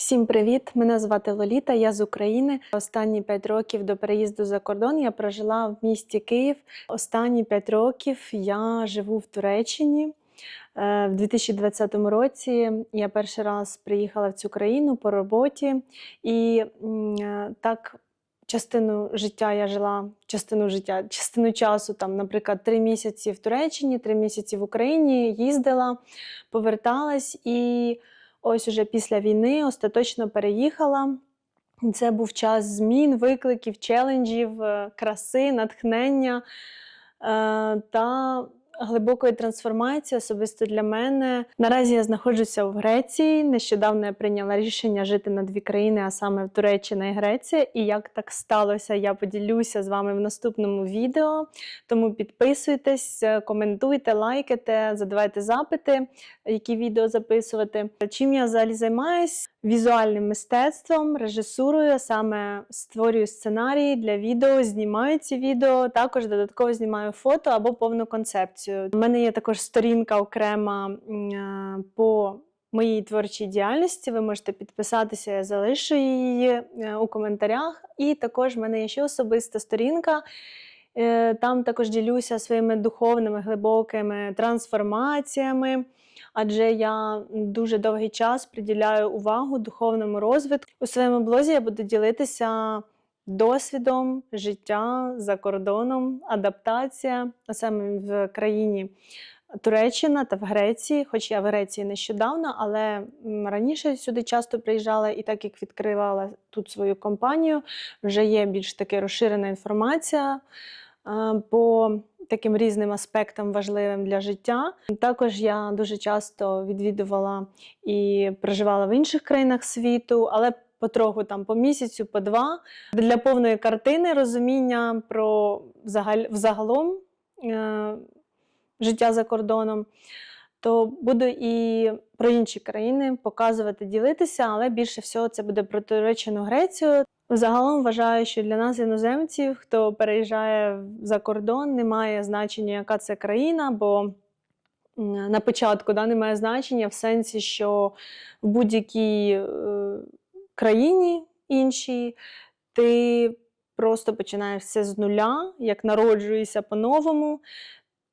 Всім привіт! Мене звати Лоліта, я з України. Останні 5 років до переїзду за кордон я прожила в місті Київ. Останні 5 років я живу в Туреччині. Е, В 2020 році я перший раз приїхала в цю країну по роботі, і е, так частину життя я жила, частину життя, частину часу, там, наприклад, три місяці в Туреччині, три місяці в Україні їздила, поверталась і ось уже після війни остаточно переїхала. Це був час змін, викликів, челенджів, е, краси, натхнення е, та глибокої трансформації особисто для мене. Наразі я знаходжуся в Греції. Нещодавно я прийняла рішення жити на дві країни, а саме в Туреччина і Греція. І як так сталося, я поділюся з вами в наступному відео. Тому підписуйтесь, е, коментуйте, лайкайте, задавайте запити, які відео записувати. Чим я взагалі займаюсь? Візуальним мистецтвом, режисурою, саме створюю сценарії для відео, знімаю ці відео, також додатково знімаю фото або повну концепцію. У мене є також сторінка окрема е, по моїй творчій діяльності. Ви можете підписатися, я залишу її е, у коментарях. І також в мене є ще особиста сторінка. Е, Там також ділюся своїми духовними глибокими трансформаціями. Адже я дуже довгий час приділяю увагу духовному розвитку. У своєму блозі я буду ділитися досвідом життя за кордоном, адаптація, а саме в країні Туреччина та в Греції, хоч я в Греції нещодавно, але раніше сюди часто приїжджала, і так як відкривала тут свою компанію, вже є більш таки розширена інформація по таким різним аспектам важливим для життя. Також я дуже часто відвідувала і проживала в інших країнах світу, але потроху там по місяцю, по два для повної картини розуміння про взагалом е, життя за кордоном. То буду і про інші країни показувати, ділитися, але більше всього це буде про Туреччину, Грецію. Загалом вважаю, що для нас, іноземців, хто переїжджає за кордон, немає значення, яка це країна, бо на початку да, немає значення в сенсі, що в будь-якій е, країні іншій ти просто починаєш все з нуля, як народжуєшся по-новому.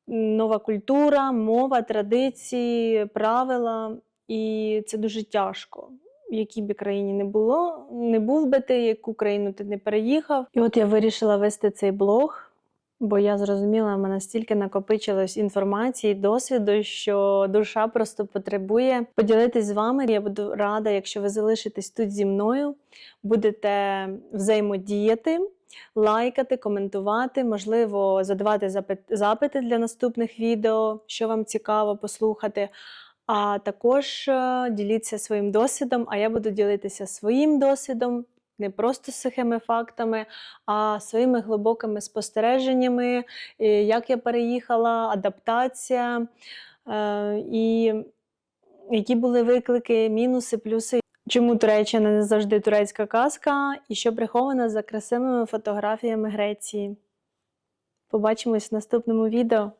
Нова культура, мова, традиції, правила, і це дуже тяжко в якій би країні не було, не був би ти, яку країну ти не переїхав. І от я вирішила вести цей блог, бо я зрозуміла, в мене стільки накопичилось інформації, досвіду, що душа просто потребує поділитись з вами. Я буду рада, якщо ви залишитесь тут зі мною, будете взаємодіяти. Лайкати, коментувати, можливо, задавати запити для наступних відео, що вам цікаво послухати. А також е, діліться своїм досвідом, а я буду ділитися своїм досвідом, не просто сухими фактами, а своїми глибокими спостереженнями, як я переїхала, адаптація, е, і які були виклики, мінуси, плюси. Чому Туреччина не завжди турецька казка, і що приховано за красивими фотографіями Греції. Побачимось в наступному відео.